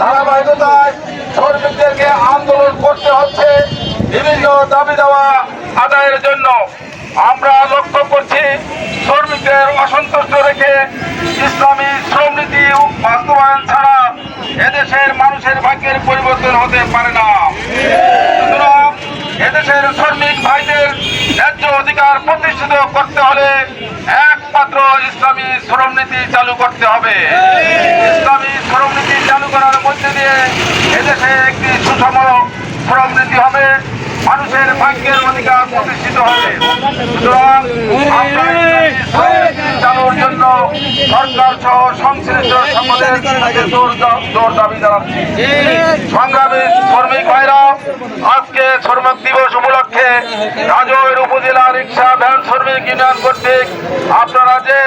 ধারাবাহিকতায় শ্রমিকদেরকে আন্দোলন করতে হচ্ছে। বিভিন্ন দাবি দেওয়া আদায়ের জন্য। আমরা লক্ষ্য করছি শ্রমিকদের অসন্তুষ্ট রেখে ইসলামী শ্রমনীতি বাস্তবায়ন ছাড়া এদেশের মানুষের ভাগ্যের পরিবর্তন হতে পারে না। এদেশের শ্রমিক ভাইদের ন্যায্য অধিকার প্রতিষ্ঠিত করতে হলে একমাত্র ইসলামী শ্রম নীতি চালু করতে হবে। ইসলামী শ্রম নীতি চালু করার মধ্যে দিয়ে এদেশে একটি সুষম শ্রম নীতি হবে। মানুষের ভাগ্যের অধিকার প্রতিষ্ঠিত হবে। সুতরাং আমরা ইসলামী শ্রমনীতি চালুর জন্য সরকার সহ সংশ্লিষ্ট সকলের জোর দাবি জানাচ্ছি। সংগ্রামী শ্রমিক ভাইরা, আজকে শ্রমিক দিবস উপলক্ষে রাজৈর উপজেলা রিক্সা ভ্যান শ্রমিক ইউনিয়ন কর্তৃক আপনারা যে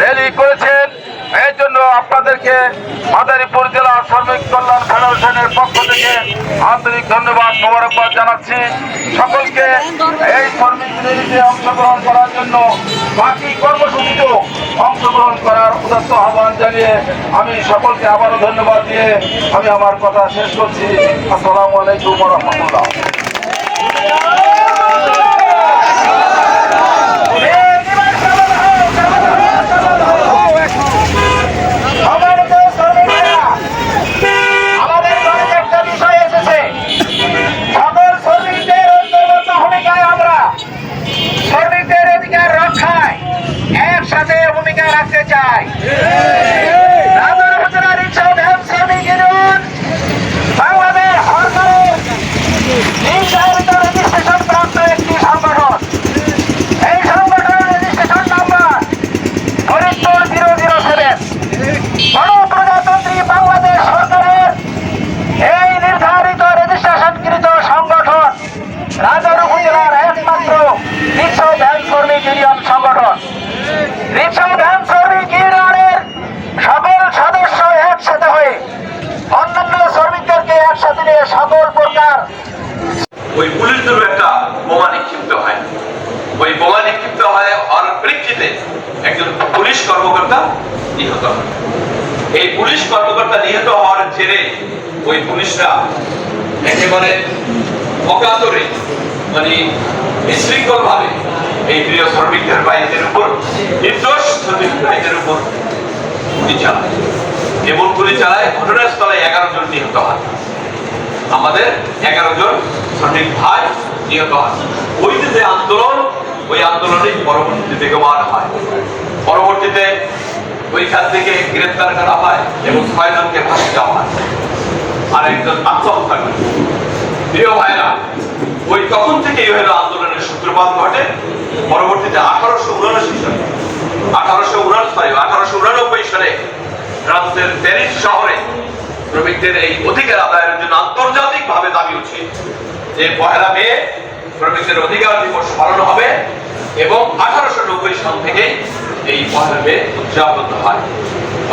র্যালি করেছেন আপনাদেরকে মাদারীপুর জেলা শ্রমিক কল্যাণ ফেডারেশনের পক্ষ থেকে আন্তরিক ধন্যবাদ, মোবারকবাদ জানাচ্ছি। সকলকে এই শ্রমিক র্যালিতে অংশগ্রহণ করার জন্য বাকি কর্মসূচিতেও অংশগ্রহণ করার উদাত্ত আহ্বান জানিয়ে আমি সকলকে আবারও ধন্যবাদ দিয়ে আমি আমার কথা শেষ করছি। আসসালামু আলাইকুম রহমতুল্লাহ সম্মানিত শ্রমিক ভাইরা, আমাদের ঘরে একটা বিষয় এসেছে সকল শ্রমিকদের ঐক্যবদ্ধ ভূমিকায় আমরা শ্রমিকদের অধিকার রক্ষায় একসাথে ভূমিকা রাখতে চাই রাজধানী উপজেলা রিক্সা ও ভ্যান শ্রমিক ইউনিয়ন বাংলাদেশ সরকারের নির্ধারিত রেজিস্ট্রেশন প্রাপ্ত একটি সংগঠন এই সংগঠনের registration number Faridpur zero zero seven গণপ্রজাতন্ত্রী বাংলাদেশ সরকারের এই নির্ধারিত রেজিস্ট্রেশনকৃত সংগঠন রাজর উপজেলার একমাত্র রিক্সা ভ্যান শ্রমিক ইউনিয়ন সংগঠন রিক্সা ভ্যান শ্রমিক ইউনিয়নের সকল সদস্য একসাথে হয়ে অন্যান্য শ্রমিকদেরকে একসাথে নিয়ে সকল প্রকার ওই পুলিশদের একটা বোমা নিক্ষিপ্ত হয় ওই বোমা নিক্ষিপ্ত হয় হওয়ার প্রেক্ষিতে একজন পুলিশ কর্মকর্তা নিহত হয় এই পুলিশ কর্মকর্তা নিহত হওয়ার জেরে ওই পুলিশরা একেবারে অকাতরে মানে বিশৃঙ্খল ভাবে এই প্রিয় শ্রমিকদের ভাইদের উপর নির্দোষ শ্রমিক ভাইদের উপর গুলি চালায়। এমন গুলি চালায় ঘটনাস্থলে এগারো জন নিহত হয় আমাদের এগারো জন শ্রমিক ভাই নিহত হয় ওই যে আন্দোলন, ওই আন্দোলনে পরবর্তীতে বেগমান হয়। পরবর্তীতে ওইখান থেকে গ্রেপ্তার করা হয় এবং ছয়জনকে ফাঁসি দেওয়া হয়। আর একজন আত্মহত্যা করে প্রিয় ভাইরা, ওই তখন থেকে এই হলো আন্দোলনের সূত্রপাত ঘটে। পরবর্তীতে আঠারোশো উনাশি সালে, আঠারোশো উনানব্বই আঠারোশো উনানব্বই সালে ফ্রান্সের প্যারিস শহরে শ্রমিকদের এই অধিকার আদায়ের জন্য আন্তর্জাতিক ভাবে দাবি উচিত যে পহেলা মে শ্রমিকদের অধিকার দিবস পালন হবে এবং আঠারোশো নব্বই সাল থেকে এই পহেলা মে উদযাপন হয়।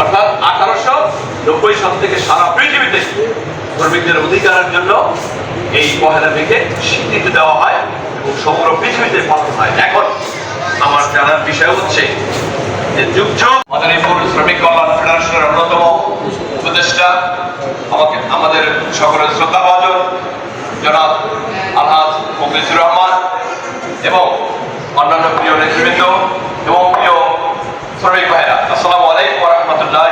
অর্থাৎ আঠারোশো নব্বই সাল থেকে সারা পৃথিবীতে শ্রমিকদের অধিকারের জন্য এই পহেলা মেকে স্বীকৃতি দেওয়া হয় এবং সমগ্র পৃথিবীতে পালন হয়। এখন আমার জানার বিষয় হচ্ছে যে যুগ যুগ মাদারীপুর শ্রমিক কল্যাণ ফেডারেশনের অন্যতম উপদেষ্টা, আমাকে আমাদের সকলের শ্রদ্ধাভাজন জনাব আলহাজ মুখলিসুর রহমান এবং অন্যান্য প্রিয় নেতৃবৃন্দ এবং প্রিয় শ্রমিক ভাইরা আসসালামু আলাইকুম রহমতুল্লাহ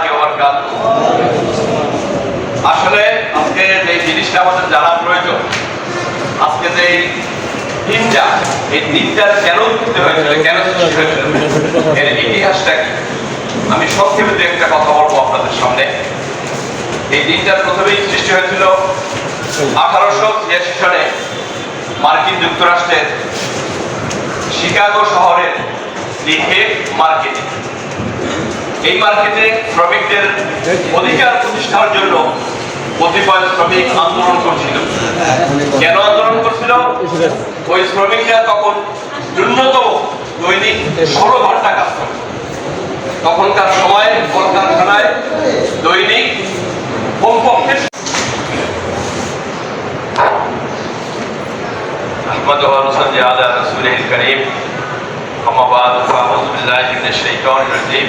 আসলে আজকে যে জিনিসটা আমাদের জানা প্রয়োজন, আজকে যে দিনটা এই দিনটার কেন উঠতে হয়েছিল কেন এর ইতিহাসটা কি? আমি সংক্ষেপে দু একটা কথা বলব আপনাদের সামনে। এই দিনটার প্রথমেই সৃষ্টি হয়েছিল আঠারোশো ছিয়াশি সালে মার্কিন যুক্তরাষ্ট্রের শিকাগো শহরের লিখে মার্কেটে। এই মার্কেটে শ্রমিকদের অধিকার প্রতিষ্ঠার জন্য কতিপয় শ্রমিক আন্দোলন করছিল কেন আন্দোলন করছিল ওই শ্রমিকরা তখন ন্যূনতম দৈনিক ষোলো ঘন্টা কাজ করে তখনকার সময় কলকারখানায় দৈনিক কমপক্ষে أحمد ونصلي على رسوله الكريم أما بعد فأعوذ بالله من الشيطان الرجيم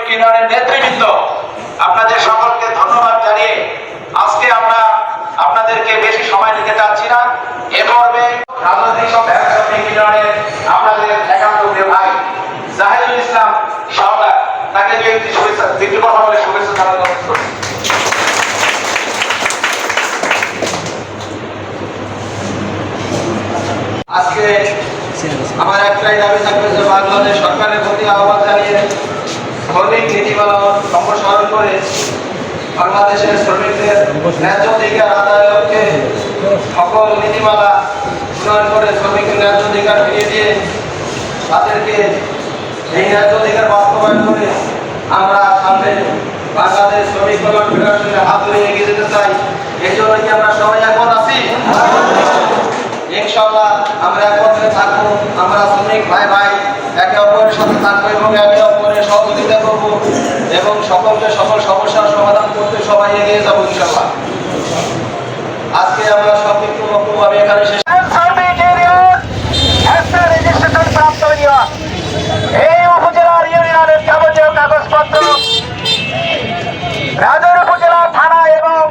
শ্রমিক নেতৃবৃন্দ, আপনাদের সকলকে ধন্যবাদ জানিয়ে আজকে আমরা আপনাদেরকে বেশি সময় নিতে চাচ্ছি না। এ পর্বে আপনাদের একান্ত ভাই জাহিদুল ইসলাম সরকার, তাকে একটি শুভেচ্ছা কথা বলে শুভেচ্ছা করি আজকে আমার একটাই দাবি থাকবে যে বাংলাদেশ সরকারের প্রতি আহ্বান জানিয়ে শ্রমিক নীতিমালা সম্প্রসারণ করে বাংলাদেশের শ্রমিকদের ন্যায্য অধিকার আদায়ের লক্ষ্যে সকল নীতিমালা প্রণয়ন করে শ্রমিকের ন্যায্য অধিকার ফিরিয়ে দিয়ে তাদেরকে এই ন্যায্য অধিকার বাস্তবায়ন করে আমরা সামনে বাংলাদেশ শ্রমিক কল্যাণ ফেডারেশনের হাত ধরে এগিয়ে যেতে চাই। এই জন্য আমরা সবাই একমত আছি? ইনশাআল্লাহ আমরা একমত হয়ে থাকব। আমরা শ্রমিক ভাই ভাই একে অপরের সাথে থাকব এবং একে করব এবং সকলকে সকল সমস্যার সমাধান করতে সবাই এগিয়ে যাব ইনশাআল্লাহ। আজকে আমরা সংক্ষিপ্ত এখানে শেষ রাজৌর উপজেলা থানা এবং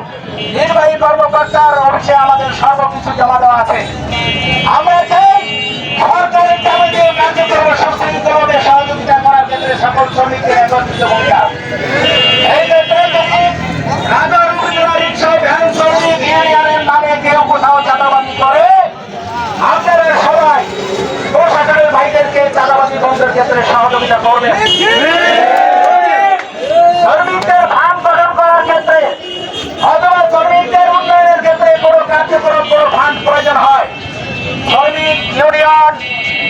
নির্বাহী কর্মকর্তার অফিসে আমাদের সর্বকিছু জমা দেওয়া আছে। আমরা সহযোগিতা করার ক্ষেত্রে সকল শ্রমিক ক্ষেত্রে সহযোগিতা করবেন শ্রমিকদের ফান্ড গঠন করার ক্ষেত্রে অথবা শ্রমিকদের উন্নয়নের ক্ষেত্রে কোনো কার্যক্রম কোনো ফান্ড প্রয়োজন হয় শ্রমিক ইউনিয়ন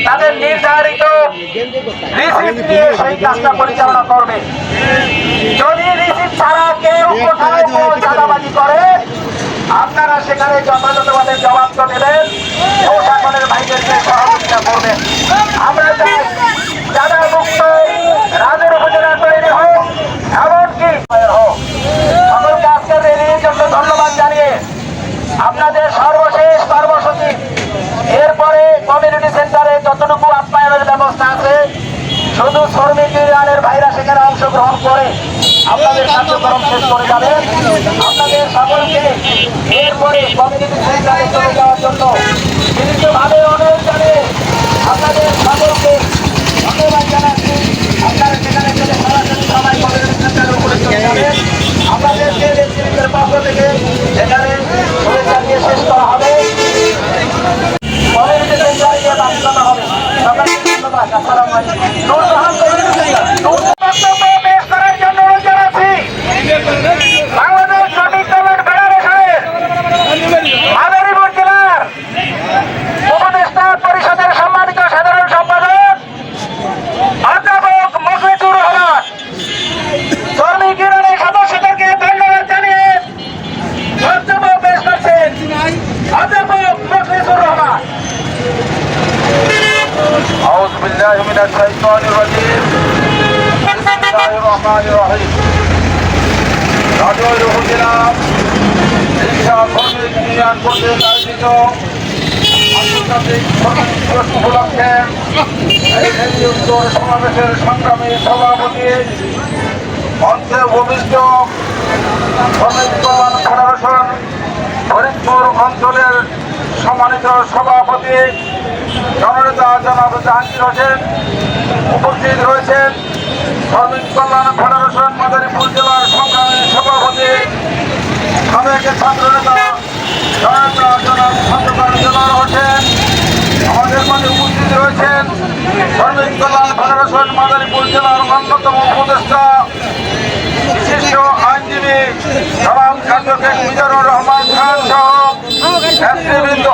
তাদের রিসিপ্ট নিয়ে সেই কাজটা পরিচালনা করবে। যদি রিসিপ্ট ছাড়া কেউ কোথাও চাঁদাবাজি করে আপনারা সেখানে যথাযথভাবে জবাব তো দেবেন। প্রশাসনের ভাইদেরকে সহযোগিতা করবেন আমরা চাই চাঁদা মুক্ত রাজের উপজেলা তৈরি হোক এমনকি হোক সকলকে আজকের রেলির জন্য ধন্যবাদ জানিয়ে আপনাদের সর্বশেষ কর্মসূচি এরপরে কমিউনিটি সেন্টারে যতটুকু আপ্যায়নের ব্যবস্থা আছে শুধু শ্রমিক ইউনিয়নের ভাইরা সেখানে অংশগ্রহণ করে আপনাদের কার্যক্রম শেষ করে যাবেন আপনাদের সকলকে এরপরে কমিউনিটি সেন্টারে চলে যাওয়ার জন্য বিভিন্নভাবে অনুরোধ জানিয়ে আপনাদের সকলকে ধন্যবাদ জানাচ্ছি আপনারা সেখানে চলে সরাসরি সবাই কমিউনিটি সেন্টারের উপরে চলে যাবেন আপনাদেরকে নেতৃত্বের পক্ষ থেকে সেখানে শুভেচ্ছা দিয়ে শেষ করা হবে কমিউনিটি সেন্টারে গিয়ে বাস্তবতা হবে সবাইকে ধন্যবাদ আসসালামু রাজৌর উপজেলা কর্তৃক আয়োজিত আন্তর্জাতিক শ্রমিক সমাবেশের সংগ্রামী সভাপতি মঞ্চে ভূমিষ্ঠ শ্রমিক ফেডারেশন ফরিদপুর অঞ্চলের সম্মানিত সভাপতি, জননেতা জনাব জাহাঙ্গীর হোসেন উপস্থিত রয়েছেন। শ্রমিক কল্যাণ ফেডারেশন মাদারীপুর জেলার সংগ্রামী সভাপতি সাবেক ছাত্রনেতা জনাব খন্দকার উপস্থিত রয়েছেন শ্রমিক কল্যাণ ফেডারেশন মাদারীপুর জেলার অন্যতম উপদেষ্টা আইনজীবী জনাব অ্যাডভোকেট রহমান খান সহ নেতৃবৃন্দ।